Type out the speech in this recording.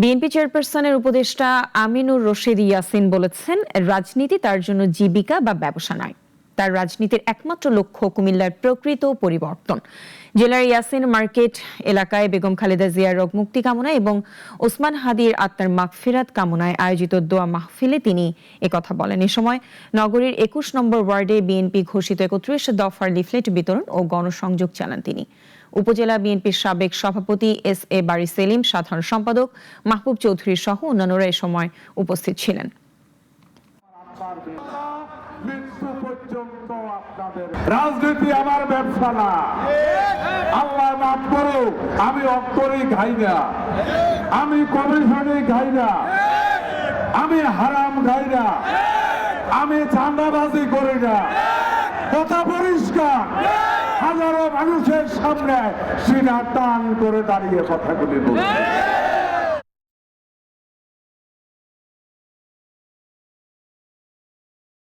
BNP চেয়ারপারসনের উপদেষ্টা আমিনুর রশিদ ইয়াসিন বলেছেন, রাজনীতি তার জন্য জীবিকা বা ব্যবসা নয়। তার রাজনীতির একমাত্র লক্ষ্য কুমিল্লার প্রকৃত পরিবর্তন। জেলার ইয়াসিন মার্কেট এলাকায় বেগম খালেদা জিয়ার রোগ মুক্তি কামনায় এবং ওসমান হাদির আত্মার মাগফিরাত কামনায় আয়োজিত দোয়া মাহফিলে তিনি একথা বলেন। এ সময় নগরীর একুশ নম্বর ওয়ার্ডে বিএনপি ঘোষিত একত্রিশ দফার লিফলেট বিতরণ ও গণসংযোগ চালান তিনি। উপজেলা বিএনপির সাবেক সভাপতি এস এ বারি সেলিম, সাধারণ সম্পাদক মাহবুব চৌধুরী সহ অন্যান্যরা এ সময় উপস্থিত ছিলেন। রাজনীতি আমার ব্যবসা না আল্লাহ মাফ করো আমি অক্ষরে খাই না। আমি কমিশনে খাই না। আমি হারাম খাই না। আমি চাঁদাবাজি করি না। কথা পরিষ্কার। হাজারো মানুষের সামনে সিনা টান করে দাঁড়িয়ে কথাগুলি বলছি।